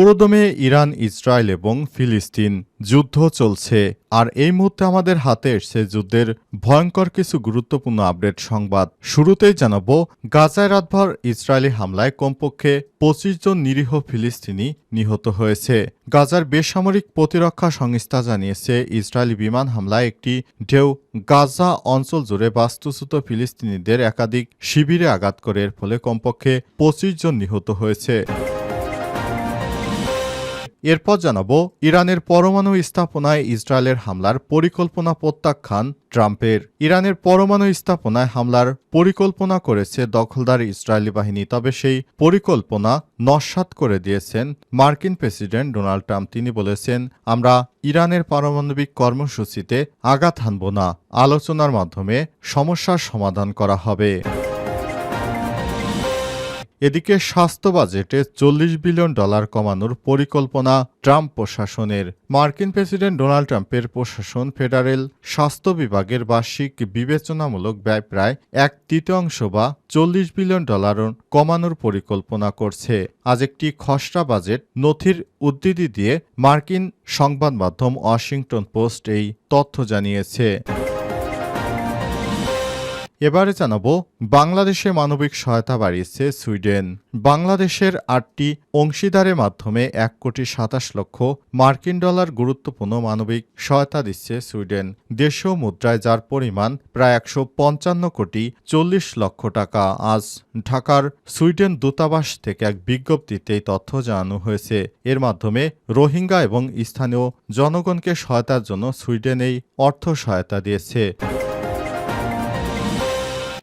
পুরোদমে Iran, Israel এবং ফিলিস্তিন যুদ্ধ চলছে, আর এই মুহূর্তে আমাদের হাতে এসছে যুদ্ধের ভয়ঙ্কর কিছু গুরুত্বপূর্ণ আপডেট সংবাদ। শুরুতেই জানাব, গাজায় রাতভর ইসরায়েলি হামলায় কমপক্ষে পঁচিশ জন নিরীহ ফিলিস্তিনি নিহত হয়েছে। গাজার বেসামরিক প্রতিরক্ষা সংস্থা জানিয়েছে, ইসরায়েলি বিমান হামলায় একটি ঢেউ গাজা অঞ্চল জুড়ে বাস্তুচ্যুত ফিলিস্তিনিদের একাধিক শিবিরে আঘাত করে, এর ফলে কমপক্ষে পঁচিশ জন নিহত হয়েছে। এরপর জানাব ইরানের পরমাণু স্থাপনায় ইসরায়েলের হামলার পরিকল্পনা প্রত্যাখ্যান ট্রাম্পের। ইরানের পরমাণু স্থাপনায় হামলার পরিকল্পনা করেছে দখলদার ইসরায়েলি বাহিনী, তবে সেই পরিকল্পনা নস্বাত করে দিয়েছেন মার্কিন প্রেসিডেন্ট ডোনাল্ড ট্রাম্প। তিনি বলেছেন, আমরা ইরানের পারমাণবিক কর্মসূচিতে আঘাত হানব না। আলোচনার মাধ্যমে সমস্যার সমাধান করা হবে। এদিকে স্বাস্থ্য বাজেটে চল্লিশ বিলিয়ন ডলার কমানোর পরিকল্পনা ট্রাম্প প্রশাসনের। মার্কিন প্রেসিডেন্ট ডোনাল্ড ট্রাম্পের প্রশাসন ফেডারেল স্বাস্থ্য বিভাগের বার্ষিক বিবেচনামূলক ব্যয় প্রায় এক তৃতীয়াংশ বা চল্লিশ বিলিয়ন ডলার কমানোর পরিকল্পনা করছে। আজ একটি খসড়া বাজেট নথির উদ্ধৃতি দিয়ে মার্কিন সংবাদ মাধ্যম ওয়াশিংটন পোস্ট এই তথ্য জানিয়েছে। এবারে জানাব বাংলাদেশে মানবিক সহায়তা বাড়িয়েছে সুইডেন। বাংলাদেশের আটটি অংশীদারের মাধ্যমে এক কোটি সাতাশ লক্ষ মার্কিন ডলার গুরুত্বপূর্ণ মানবিক সহায়তা দিচ্ছে সুইডেন। দেশীয় মুদ্রায় যার পরিমাণ প্রায় একশো পঞ্চান্ন কোটি চল্লিশ লক্ষ টাকা। আজ ঢাকার সুইডেন দূতাবাস থেকে এক বিজ্ঞপ্তিতে এই তথ্য জানানো হয়েছে। এর মাধ্যমে রোহিঙ্গা এবং স্থানীয় জনগণকে সহায়তার জন্য সুইডেন এই অর্থ সহায়তা দিয়েছে।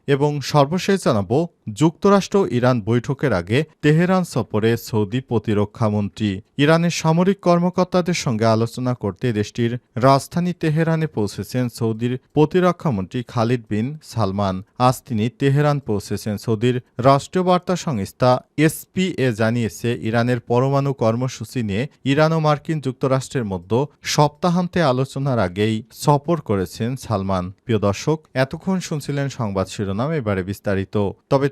এবং সর্বশেষ জানাব যুক্তরাষ্ট্র ইরান বৈঠকের আগে তেহরান সফরে সৌদি প্রতিরক্ষামন্ত্রী ইরানের সামরিক কর্মকর্তাদের সঙ্গে আলোচনা করতে দেশটির রাজধানী তেহরানে পৌঁছেছেন সৌদির প্রতিরক্ষামন্ত্রী খালিদ বিন সালমান। আজ তিনি তেহরান পৌঁছেছেন সৌদির রাষ্ট্রীয় বার্তা সংস্থা এসপিএ জানিয়েছে, ইরানের পরমাণু কর্মসূচি নিয়ে ইরান ও মার্কিন যুক্তরাষ্ট্রের মধ্যে সপ্তাহান্তে আলোচনার আগেই সফর করেছেন সালমান। প্রিয় দর্শক, এতক্ষণ শুনছিলেন সংবাদ শিরোনাম, এবারে বিস্তারিত। তবে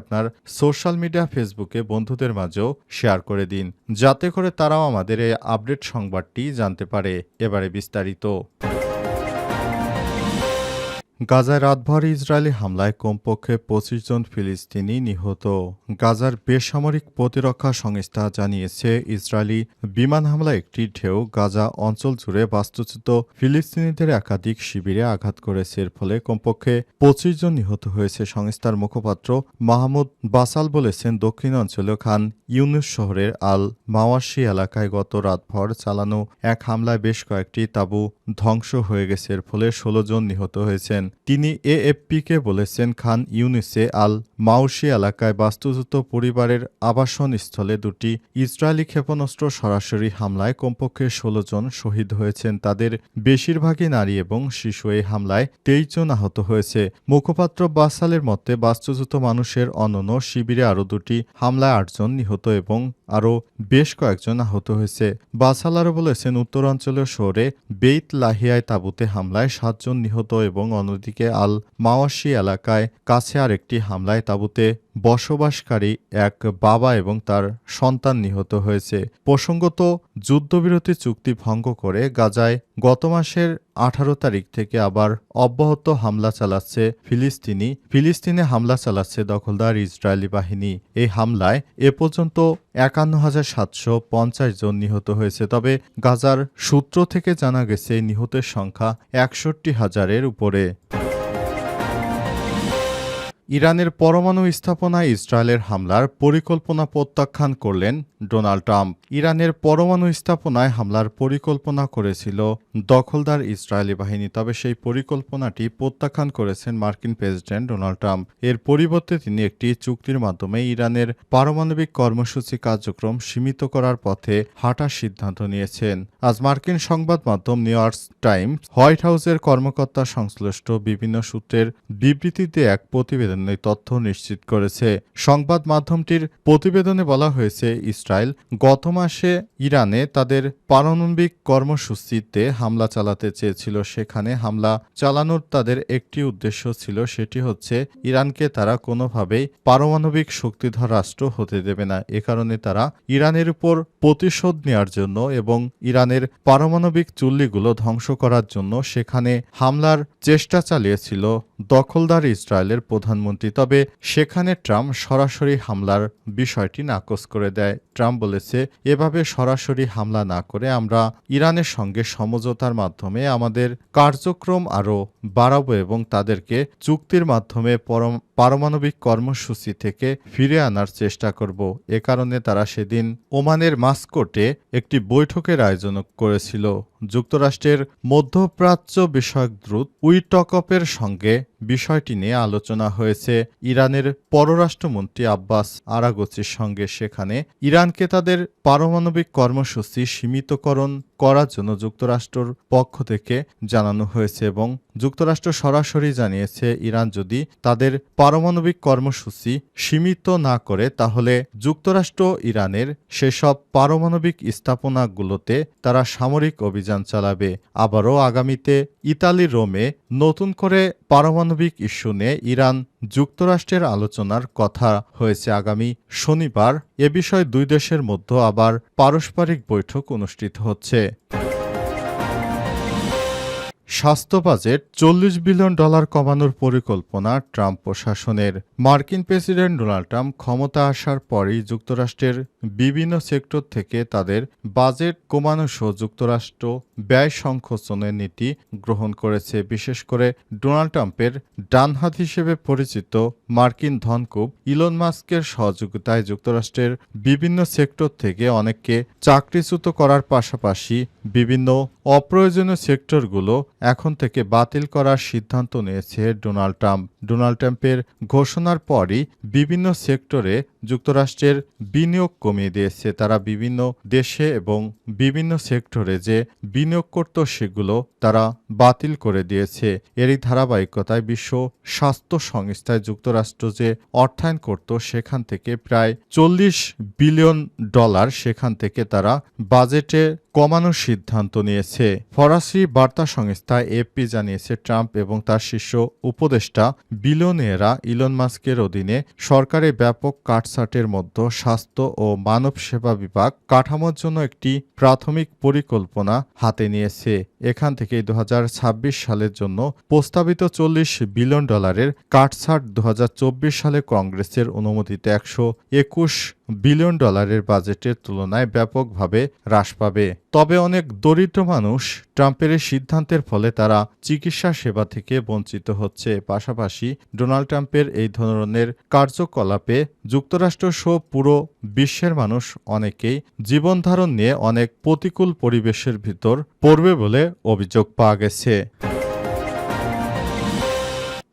আপনার সোশ্যাল মিডিয়া ফেসবুকে বন্ধুদের মাঝেও শেয়ার করে দিন, যাতে করে তারাও আমাদের এই আপডেট সংবাদটি জানতে পারে। এবারে বিস্তারিত। গাজায় রাতভর ইসরায়েলি হামলায় কমপক্ষে পঁচিশ জন ফিলিস্তিনি নিহত। গাজার বেসামরিক প্রতিরক্ষা সংস্থা জানিয়েছে, ইসরায়েলি বিমান হামলায় একটি ঢেউ গাজা অঞ্চল জুড়ে বাস্তুচ্যুত ফিলিস্তিনিদের একাধিক শিবিরে আঘাত করেছে। এর ফলে কমপক্ষে পঁচিশ জন নিহত হয়েছে, সংস্থার মুখপাত্র মাহমুদ বাসাল বলেছেন দক্ষিণ অঞ্চলীয় খান ইউনুস শহরের আল মাওয়াশি এলাকায় গত রাতভর চালানো এক হামলায় বেশ কয়েকটি তাঁবু ধ্বংস হয়ে গেছে। এর ফলে ষোলো জন নিহত হয়েছেন। তিনি এএফপিকে বলেছেন, খান ইউনিসে আল মাউসি এলাকায় বাস্তুচ্যুত পরিবারের আবাসন স্থলে দুটি ইসরায়েলি ক্ষেপণাস্ত্র সরাসরি হামলায় কমপক্ষে ষোলো জন শহীদ হয়েছেন। তাদের বেশিরভাগই নারী এবং শিশু। এই হামলায় তেইশ জন আহত হয়েছে। মুখপাত্র বাসালের মতে, বাস্তুচ্যুত মানুষের অনন্য শিবিরে আরও দুটি হামলায় আটজন নিহত এবং আরও বেশ কয়েকজন আহত হয়েছে। বাসাল আরও বলেছেন উত্তরাঞ্চলীয় শহরে বেইত লাহিয়ায় তাঁবুতে হামলায় সাতজন নিহত এবং অন্যদিকে আল মাওয়াশি এলাকায় কাছে আরেকটি হামলায় তাঁবুতে বসবাসকারী এক বাবা এবং তার সন্তান নিহত হয়েছে। প্রসঙ্গত, যুদ্ধবিরতি চুক্তি ভঙ্গ করে গাজায় গত মাসের আঠারো তারিখ থেকে আবার অব্যাহত হামলা চালাচ্ছে ফিলিস্তিনি। ফিলিস্তিনে হামলা চালাচ্ছে দখলদার ইসরায়েলি বাহিনী। এই হামলায় এ পর্যন্ত একান্ন হাজার সাতশো পঞ্চাশ জন নিহত হয়েছে। তবে গাজার সূত্র থেকে জানা গেছে, নিহতের সংখ্যা একষট্টি হাজারের উপরে। ইরানের পরমাণু স্থাপনায় ইসরায়েলের হামলার পরিকল্পনা প্রত্যাখ্যান করলেন ডোনাল্ড ট্রাম্প। ইরানের পরমাণু স্থাপনায় হামলার পরিকল্পনা করেছিল দখলদার ইসরায়েলি বাহিনী, তবে সেই পরিকল্পনাটি প্রত্যাখ্যান করেছেন মার্কিন প্রেসিডেন্ট ডোনাল্ড ট্রাম্প। এর পরিবর্তে তিনি একটি চুক্তির মাধ্যমে ইরানের পারমাণবিক কর্মসূচি কার্যক্রম সীমিত করার পথে হাঁটার সিদ্ধান্ত নিয়েছেন। আজ মার্কিন সংবাদ মাধ্যম নিউ ইয়র্ক টাইমস হোয়াইট হাউসের কর্মকর্তা সংশ্লিষ্ট বিভিন্ন সূত্রের বিবৃতিতে এক প্রতিবেদনে তথ্য নিশ্চিত করেছে সংবাদ মাধ্যমটির প্রতিবেদনে বলা হয়েছে, ইসরায়েল গত মাসে ইরানে তাদের পারমাণবিক কর্মসূচিতে হামলা চালাতে চেয়েছিল। সেখানে হামলা চালানোর তাদের একটি উদ্দেশ্য ছিল, সেটি হচ্ছে ইরানকে তারা কোনোভাবেই পারমাণবিক শক্তিধর রাষ্ট্র হতে দেবে না। এ কারণে তারা ইরানের উপর প্রতিশোধ নেওয়ার জন্য এবং ইরানের পারমাণবিক চুল্লিগুলো ধ্বংস করার জন্য সেখানে হামলার চেষ্টা চালিয়েছিল। দখলদার ইসরায়েলের প্রধানমন্ত্রী। তবে সেখানে ট্রাম্প সরাসরি হামলার বিষয়টি নাকচ করে দেয়। ট্রাম্প বলেছে, এভাবে সরাসরি হামলা না করে আমরা ইরানের সঙ্গে সমঝোতার মাধ্যমে আমাদের কার্যক্রম আরও বাড়াবো এবং তাদেরকে চুক্তির মাধ্যমে পরম- পারমাণবিক কর্মসূচি থেকে ফিরে আনার চেষ্টা করব। এ কারণে তারা সেদিন ওমানের মাস্কোটে একটি বৈঠকের আয়োজন করেছিল। যুক্তরাষ্ট্রের মধ্যপ্রাচ্য বিষয়ক দ্রুত উইটকপের সঙ্গে বিষয়টি নিয়ে আলোচনা হয়েছে ইরানের পররাষ্ট্রমন্ত্রী আব্বাস আরাগোচির সঙ্গে, সেখানে ইরানকে তাদের পারমাণবিক কর্মসূচি সীমিতকরণ করার জন্য যুক্তরাষ্ট্রর পক্ষ থেকে জানানো হয়েছে এবং যুক্তরাষ্ট্র সরাসরি জানিয়েছে, ইরান যদি তাদের পারমাণবিক কর্মসূচি সীমিত না করে, তাহলে যুক্তরাষ্ট্র ইরানের সেসব পারমাণবিক স্থাপনাগুলোতে তারা সামরিক অভিযান চালাবে। আবারও আগামীতে ইতালি রোমে নতুন করে পারমাণবিক ইস্যু নিয়ে ইরান যুক্তরাষ্ট্রের আলোচনার কথা হয়েছে আগামী শনিবার। এ বিষয়ে দুই দেশের মধ্যে আবার পারস্পরিক বৈঠক অনুষ্ঠিত হচ্ছে। স্বাস্থ্য বাজেট চল্লিশ বিলিয়ন ডলার কমানোর পরিকল্পনা ট্রাম্প প্রশাসনের মার্কিন প্রেসিডেন্ট ডোনাল্ড ট্রাম্প ক্ষমতা আসার পরই যুক্তরাষ্ট্রের বিভিন্ন সেক্টর থেকে তাদের বাজেট কমানো সহ যুক্তরাষ্ট্র ব্যয় সংকোচনের নীতি গ্রহণ করেছে। বিশেষ করে ডোনাল্ড ট্রাম্পের ডানহাত হিসেবে পরিচিত মার্কিন ধনকুব ইলন মাস্কের সহযোগিতায় যুক্তরাষ্ট্রের বিভিন্ন সেক্টর থেকে অনেককে চাকরিচ্যুত করার পাশাপাশি বিভিন্ন অপ্রয়োজনীয় সেক্টরগুলো এখন থেকে বাতিল করার সিদ্ধান্ত নিয়েছে ডোনাল্ড ট্রাম্প। ডোনাল্ড ট্রাম্পের ঘোষণার পরই বিভিন্ন সেক্টরে যুক্তরাষ্ট্রের বিনিয়োগ কমিয়ে দিয়েছে। তারা বিভিন্ন দেশে এবং বিভিন্ন সেক্টরে যে বিনিয়োগ করত সেগুলো তারা বাতিল করে দিয়েছে। এরই ধারাবাহিকতায় বিশ্ব স্বাস্থ্য সংস্থায় যুক্তরাষ্ট্র যে অর্থায়ন করত সেখান থেকে প্রায় চল্লিশ বিলিয়ন ডলার সেখান থেকে তারা বাজেটে কমানোর সিদ্ধান্ত নিয়েছে। ফরাসি বার্তা সংস্থা এপি জানিয়েছে, ট্রাম্প এবং তার শীর্ষ উপদেষ্টা বিলিয়নিয়েরা ইলন মাস্কের অধীনে সরকারি ব্যাপক কাটছাটের মধ্যে স্বাস্থ্য ও মানব সেবা বিভাগ কাঠামোর জন্য একটি প্রাথমিক পরিকল্পনা হাতে নিয়েছে। এখান থেকে দু হাজার ছাব্বিশ সালের জন্য প্রস্তাবিত চল্লিশ বিলিয়ন ডলারের কাটছাট দু সালে কংগ্রেসের অনুমোদিত একশো একুশ বিলিয়ন ডলারের বাজেটের তুলনায় ব্যাপকভাবে হ্রাস পাবে। তবে অনেক দরিদ্র মানুষ ট্রাম্পের সিদ্ধান্তের ফলে তারা চিকিৎসা সেবা থেকে বঞ্চিত হচ্ছে। পাশাপাশি ডোনাল্ড ট্রাম্পের এই ধরনের কার্যকলাপে যুক্তরাষ্ট্র সহ পুরো বিশ্বের মানুষ অনেকেই জীবনধারণ নিয়ে অনেক প্রতিকূল পরিবেশের ভিতর পড়বে বলে অভিযোগ পাওয়া গেছে।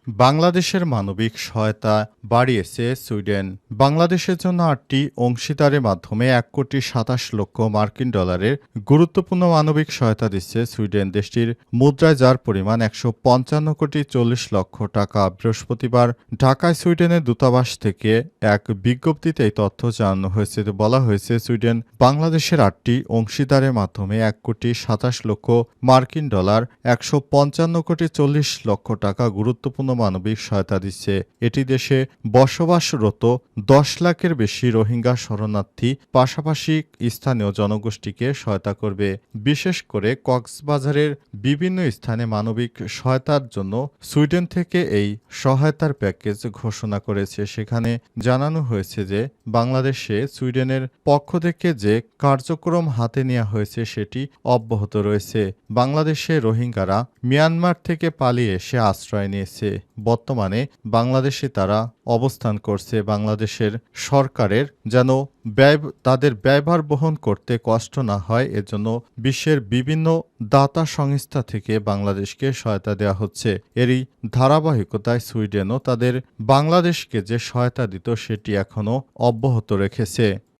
বাংলাদেশের মানবিক সহায়তা বাড়িয়েছে সুইডেন। বাংলাদেশের জন্য আটটি অংশীদারের মাধ্যমে এক কোটি সাতাশ লক্ষ মার্কিন ডলারের গুরুত্বপূর্ণ মানবিক সহায়তা দিচ্ছে সুইডেন। দেশটির মুদ্রায় যার পরিমাণ একশো পঞ্চান্ন কোটি চল্লিশ লক্ষ টাকা। বৃহস্পতিবার ঢাকায় সুইডেনের দূতাবাস থেকে এক বিজ্ঞপ্তিতে এই তথ্য জানানো হয়েছে। বলা হয়েছে, সুইডেন বাংলাদেশের আটটি অংশীদারের মাধ্যমে এক কোটি সাতাশ লক্ষ মার্কিন ডলার, একশো পঞ্চান্ন কোটি চল্লিশ লক্ষ টাকা গুরুত্বপূর্ণ মানবিক সহায়তা দিচ্ছে। এটি দেশে বসবাসরত দশ লাখের বেশি রোহিঙ্গা শরণার্থী পাশাপাশি স্থানীয় জনগোষ্ঠীকে সহায়তা করবে। বিশেষ করে কক্সবাজারের বিভিন্ন স্থানে মানবিক সহায়তার জন্য সুইডেন থেকে এই সহায়তার প্যাকেজ ঘোষণা করেছে। সেখানে জানানো হয়েছে যে, বাংলাদেশে সুইডেনের পক্ষ থেকে যে কার্যক্রম হাতে নেওয়া হয়েছে সেটি অব্যাহত রয়েছে। বাংলাদেশে রোহিঙ্গারা মিয়ানমার থেকে পালিয়ে এসে আশ্রয় নিয়েছে। বর্তমানে বাংলাদেশে তারা অবস্থান করছে বাংলাদেশের সরকারের যেন ব্যয়, তাদের ব্যয়ভার বহন করতে কষ্ট না হয়, এজন্য বিশ্বের বিভিন্ন দাতা সংস্থা থেকে বাংলাদেশকে সহায়তা দেওয়া হচ্ছে। এরই ধারাবাহিকতায় সুইডেনও তাদের বাংলাদেশকে যে সহায়তা দিত, সেটি এখনও অব্যাহত রেখেছে।